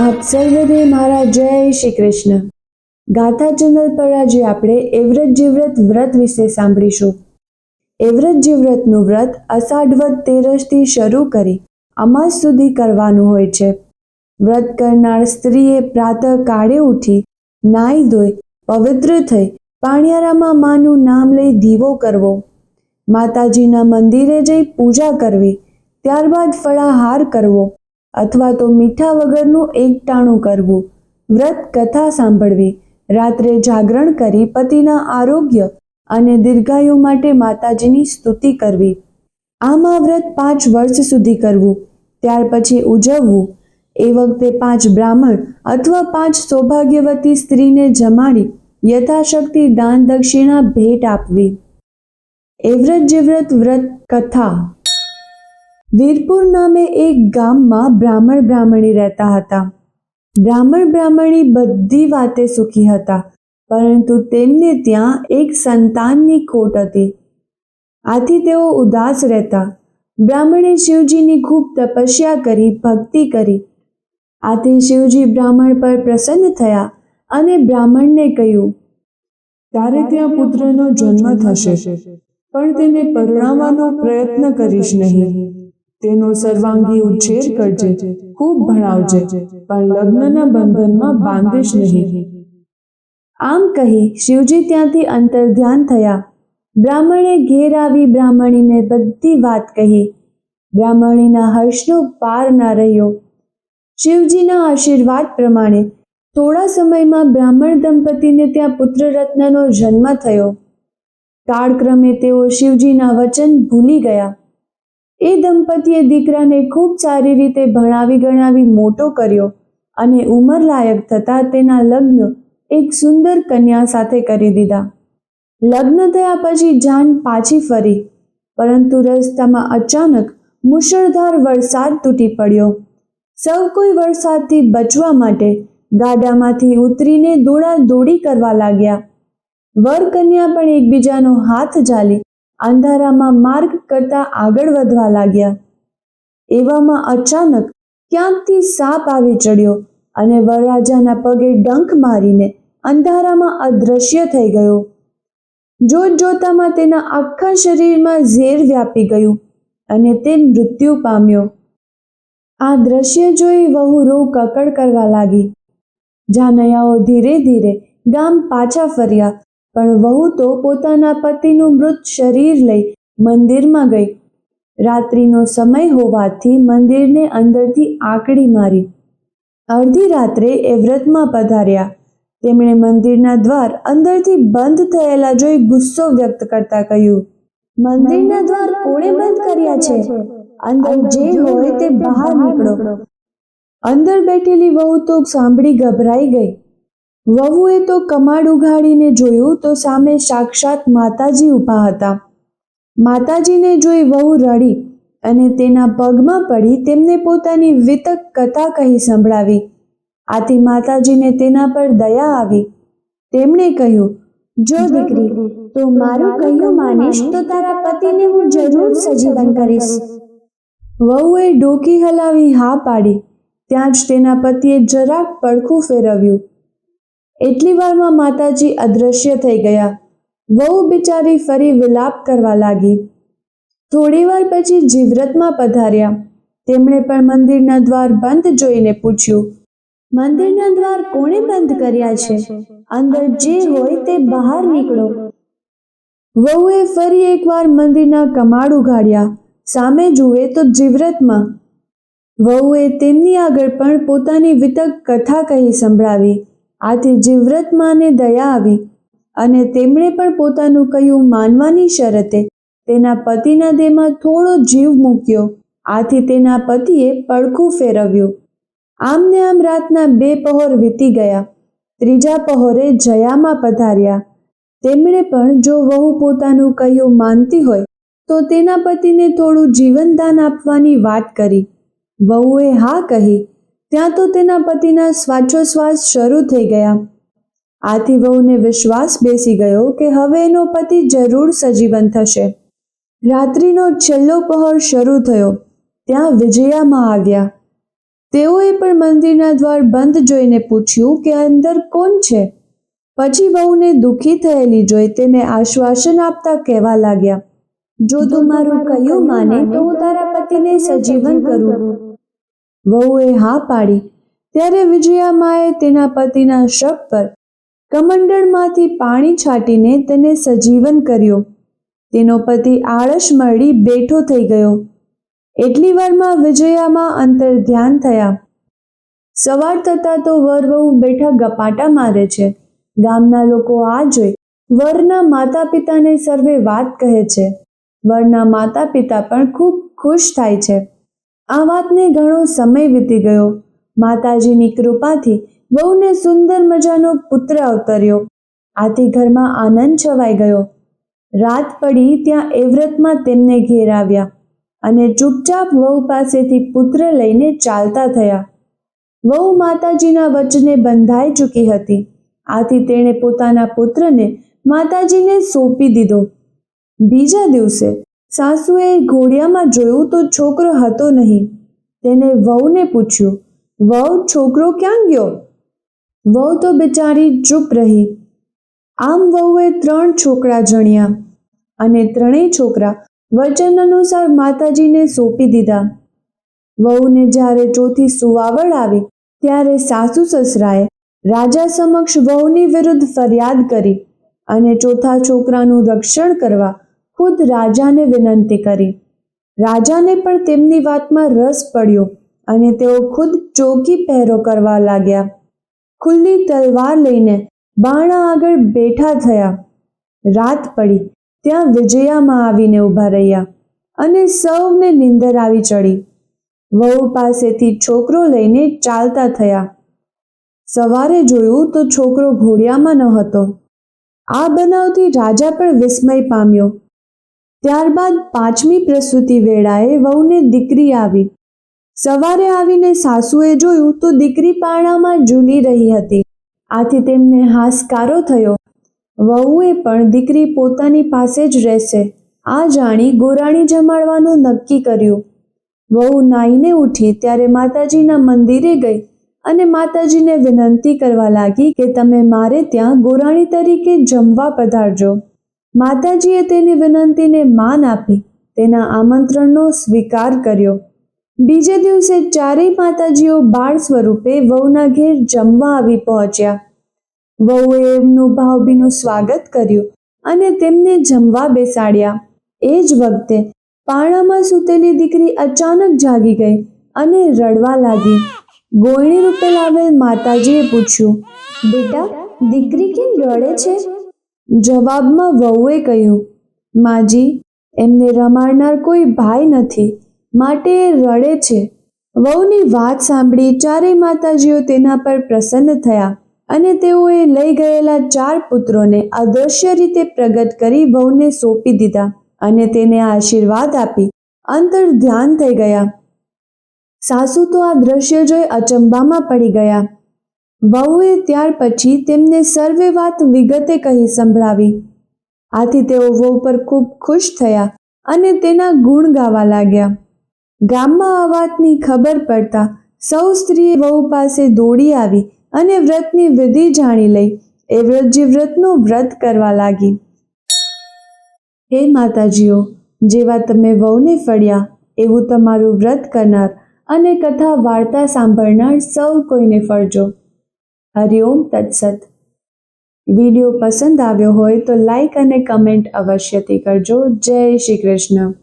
આપ સર્વદે મારા જય શ્રી કૃષ્ણ. ગાથા ચેનલ પર આજે આપણે એવ્રત જીવ્રત વ્રત વિશે સાંભળીશું. એવ્રત જીવ્રતનું વ્રત અષાઢવત તેરસથી શરૂ કરી અમાસ સુધી કરવાનું હોય છે. વ્રત કરનાર સ્ત્રીએ પ્રાતઃ કાળે ઉઠી નાઈ ધોઈ, પવિત્ર થઈ પાણિયારામાં માનું નામ લઈ દીવો કરવો. માતાજીના મંદિરે જઈ પૂજા કરવી, ત્યારબાદ ફળાહાર કરવો. અથવા તો મીઠા વગરનું એકટાણું કરવું. વ્રત કથા સાંભળવી. રાત્રે જાગરણ કરી પતિના આરોગ્ય અને દીર્ઘાયુ માટે માતાજીની સ્તુતિ કરવી. આમાં વ્રત પાંચ વર્ષ સુધી કરવું. ત્યાર પછી ઉજવવું. એ વખતે પાંચ બ્રાહ્મણ અથવા પાંચ સૌભાગ્યવતી સ્ત્રીને જમાડી યથાશક્તિ દાન દક્ષિણા ભેટ આપવી. એવ્રત જીવ્રત વ્રત કથા વીરપુર નામે એક ગામમાં બ્રાહ્મણ બ્રાહ્મણી રહેતા હતા. બ્રાહ્મણ બ્રાહ્મણી બધી વાતે સુખી હતા, પરંતુ તેમને ત્યાં એક સંતાનની ખોટ હતી. આથી તેઓ ઉદાસ રહેતા. બ્રાહ્મણે શિવજીની ખૂબ તપસ્યા કરી, ભક્તિ કરી. આથી શિવજી બ્રાહ્મણ પર પ્રસન્ન થયા અને બ્રાહ્મણને કહ્યું, તારે ત્યાં પુત્રનો જન્મ થશે, પણ તેને પરણાવવાનો પ્રયત્ન કરીશ નહીં. તેનો સર્વાંગી ઉછેર કરજે, ખૂબ ભણાવજે, પણ લગ્નના બંધનમાં બાંધીશ નહીં. આમ કહી શિવજી ત્યાંથી અંતર ધ્યાન થયા. બ્રાહ્મણે ઘેર આવી બ્રાહ્મણીને બધી વાત કહી. બ્રાહ્મણીના હર્ષનો પાર ના રહ્યો. શિવજીના આશીર્વાદ પ્રમાણે થોડા સમયમાં બ્રાહ્મણ દંપતીને ત્યાં પુત્રરત્નનો જન્મ થયો. કાળક્રમે તેઓ શિવજીના વચન ભૂલી ગયા. એ દંપતીએ દીકરાને ખૂબ સારી રીતે ભણાવી ગણાવી મોટો કર્યો અને ઉંમર લાયક થતાં તેના લગ્ન એક સુંદર કન્યા સાથે કરી દીધા. લગ્ન થયા પછી જાન પાછી ફરી, પરંતુ રસ્તામાં અચાનક મુશળધાર વરસાદ તૂટી પડ્યો. સૌ કોઈ વરસાદથી બચવા માટે ગાડામાંથી ઉતરીને દોડા દોડી કરવા લાગ્યા. વર કન્યા પણ એકબીજાનો હાથ ઝાલી અંધારામાં માર્ગ કરતા આગળ વધવા લાગ્યા. એવામાં અચાનક ક્યાંકથી સાપ આવી ચડ્યો અને વરરાજાના પગે ડંખ મારીને અંધારામાં અદૃશ્ય થઈ ગયો. જોત જોતામાં તેના આખા શરીરમાં ઝેર વ્યાપી ગયું અને તે મૃત્યુ પામ્યો. આ દ્રશ્ય જોઈ વહુ રૂ કકડ કરવા લાગી. જાનૈયાઓ ધીરે ધીરે ગામ પાછા ફર્યા પણ વહુ તો પોતાના પતિનું મૃત શરીર લઈ મંદિરમાં ગઈ. રાત્રિનો સમય હોવાથી મંદિરને અંદરથી આકડી મારી. અડધી રાત્રે એ વ્રતમાં પધાર્યા. તેમણે મંદિરના દ્વાર અંદરથી બંધ થયેલા જોઈ ગુસ્સો વ્યક્ત કરતા કહ્યું મંદિરના દ્વાર કોણે બંધ કર્યા છે? અંદર જે હોય તે બહાર નીકળો. અંદર બેઠેલી વહુ તો સાંભળી ગભરાઈ ગઈ. વહુએ તો કમાડ ઉઘાડીને જોયું તો સામે સાક્ષાત માતાજી ઊભા હતા. માતાજીને જોઈ વહુ રડી અને તેના પગમાં પડી તેમને પોતાની વિતક કથા કહી સંભળાવી. આથી માતાજીને તેના પર દયા આવી. તેમણે કહ્યું જો દીકરી તો મારું કહ્યું માનીશ તો તારા પતિને હું જરૂર સજીવન કરીશ. વહુએ ડોકી હલાવી હા પાડી. ત્યાં જ તેના પતિએ જરાક પડખું ફેરવ્યું. એટલી વારમાં માતાજી અદૃશ્ય થઈ ગયા. વહુ બિચારી ફરી વિલાપ કરવા લાગી. થોડી વાર પછી જીવ્રતમાં પધાર્યા. તેમણે પણ મંદિરના દ્વાર બંધ જોઈને પૂછ્યું, મંદિરના દ્વાર કોણે બંધ કર્યા છે? અંદર જે હોય તે બહાર નીકળો. વહુએ ફરી એકવાર મંદિરના કમાડ ઉઘાડ્યા. સામે જુએ તો જીવ્રતમાં. વહુએ તેમની આગળ પણ પોતાની વિતક કથા કહી સંભળાવી. આથી જીવ્રતમાને દયા આવી અને તેમણે પણ પોતાનું કહ્યું માનવાની શરતે તેના પતિના દેહમાં થોડો જીવ મૂક્યો. આથી તેના પતિએ પડખું ફેરવ્યું. આમને આમ રાતના બે પહોર વીતી ગયા. ત્રીજા પહોરે જયામાં પધાર્યા. તેમણે પણ જો વહુ પોતાનું કહ્યું માનતી હોય, તો તેના પતિને થોડું જીવનદાન આપવાની વાત કરી. વહુએ હા કહી ત્યાં તો તેના પતિના શ્વાસોશ્વાસ શરૂ થઈ ગયા. આથી વહુને વિશ્વાસ બેસી ગયો કે હવે એનો પતિ જરૂર સજીવન થશે. રાત્રિનો છેલ્લો પહોર શરૂ થયો. ત્યાં વિજયામાં આવ્યા. તેઓએ પણ મંદિરના દ્વાર બંધ જોઈને પૂછ્યું કે અંદર કોણ છે? પછી વહુને દુઃખી થયેલી જોઈ તેને આશ્વાસન આપતા કહેવા લાગ્યા, જો તું મારું કહ્યું માને, તો હું તારા પતિને સજીવન કરું. વહુએ હા પાડી. ત્યારે વિજયામાએ તેના પતિના શબ પર કમંડળમાંથી પાણી છાંટીને તેને સજીવન કર્યો. તેનો પતિ આળસ મળી બેઠો થઈ ગયો. એટલી વારમાં વિજયામાં અંતર ધ્યાન થયા. સવાર થતાં તો વર વહુ બેઠા ગપાટા મારે છે. ગામના લોકો આ જોઈ વરના માતા પિતાને સર્વે વાત કહે છે. વરના માતા પિતા પણ ખૂબ ખુશ થાય છે. આ વાતને ઘણો સમય વીતી ગયો. માતાજીની કૃપાથી વહુને સુંદર મજાનો પુત્ર અવતર્યો. આથી ઘરમાં આનંદ છવાઈ ગયો. રાત પડી ત્યાં એવ્રતમાં તેમને ઘેર આવ્યા અને ચૂપચાપ વહુ પાસેથી પુત્ર લઈને ચાલતા થયા. વહુ માતાજીના વચને બંધાઈ ચૂકી હતી. આથી તેણે પોતાના પુત્રને માતાજીને સોંપી દીધો. બીજા દિવસે સાસુએ ઘોડિયામાં જોયું તો છોકરો હતો નહીં. તેને વહુને પૂછ્યું, વહુ, છોકરો ક્યાં ગયો? વહુ તો બિચારી ચૂપ રહી. આમ વહુએ ત્રણ છોકરા જણ્યા અને ત્રણેય છોકરા વચન અનુસાર માતાજીને સોંપી દીધા. વહુને જ્યારે ચોથી સુવાવડ આવી, ત્યારે સાસુ સસરાએ રાજા સમક્ષ વહુની વિરુદ્ધ ફરિયાદ કરી અને ચોથા છોકરાનું રક્ષણ કરવા ખુદ રાજાને વિનંતી કરી. રાજાને પણ તેમની વાતમાં રસ પડ્યો અને તેઓ ખુદ ચોકી પહેરો કરવા લાગ્યા. ખુલ્લી તલવાર લઈને બાણા આગળ બેઠા થયા. રાત પડી, ત્યાં વિજયામાં આવીને ઊભા રહ્યા અને સૌને નીંદર આવી ચડી. વહુ પાસેથી છોકરો લઈને ચાલતા થયા. સવારે જોયું તો છોકરો ઘોડિયામાં ન હતો. આ બનાવથી રાજા પણ વિસ્મય પામ્યો. ત્યારબાદ પાંચમી પ્રસૂતિ વેળાએ વહુને દીકરી આવી. સવારે આવીને સાસુએ જોયું તો દીકરી પાણામાં ઝૂલી રહી હતી. આથી તેમને હાશકારો થયો. વહુએ પણ દીકરી પોતાની પાસે જ રહેશે. આ જાણી ગોરાણી જમાડવાનું નક્કી કર્યું. વહુ નાઈને ઉઠી ત્યારે માતાજીના મંદિરે ગઈ અને માતાજીને વિનંતી કરવા લાગી કે તમે મારે ત્યાં ગોરાણી તરીકે જમવા પધારજો. માતાજીએ તેની વિનંતીને માન આપી તેના આમંત્રણનો સ્વીકાર કર્યો. બીજે દિવસે ચારેય માતાજીઓ બાળ સ્વરૂપે વહુના ઘેર જમવા આવી પહોંચ્યા. વહુએ એમનું ભાવભીનું સ્વાગત કર્યું અને તેમને જમવા બેસાડ્યા. એ જ વખતે પાણામાં સૂતેલી દીકરી અચાનક જાગી ગઈ અને રડવા લાગી. ગોયણી રૂપે લાવેલ માતાજીએ પૂછ્યું, બેટા, દીકરી કેમ રડે છે? જવાબમાં વહુએ કહ્યું, માજી, એમને રમાડનાર કોઈ ભાઈ નથી, માટે એ રડે છે. વહુની વાત સાંભળી ચારેય માતાજીઓ તેના પર પ્રસન્ન થયા અને તેઓએ લઈ ગયેલા ચાર પુત્રોને અદ્રશ્ય રીતે પ્રગટ કરી વહુને સોંપી દીધા અને તેને આશીર્વાદ આપી અંતર ધ્યાન થઈ ગયા. સાસુ તો આ દ્રશ્ય જોઈ અચંબામાં પડી ગયા. વહુએ ત્યાર પછી તેમને સર્વે વાત વિગતે કહી સંભળાવી. આથી તેઓ વહુ પર ખૂબ ખુશ થયા અને તેના ગુણ ગાવા લાગ્યા. ગામમાં આ વાતની ખબર પડતા સૌ સ્ત્રીએ વહુ પાસે દોડી આવી અને વ્રતની વિધિ જાણી લઈ એ વ્રતજી વ્રતનું વ્રત કરવા લાગી. હે માતાજીઓ, જેવા તમે વહુને ફળ્યા, એવું તમારું વ્રત કરનાર અને કથા વાર્તા સાંભળનાર સૌ કોઈને ફળજો. હરિઓમ તત્સત. વીડિયો પસંદ આવ્યો હોય તો લાઈક અને કમેન્ટ અવશ્યથી કરજો. જય શ્રી કૃષ્ણ.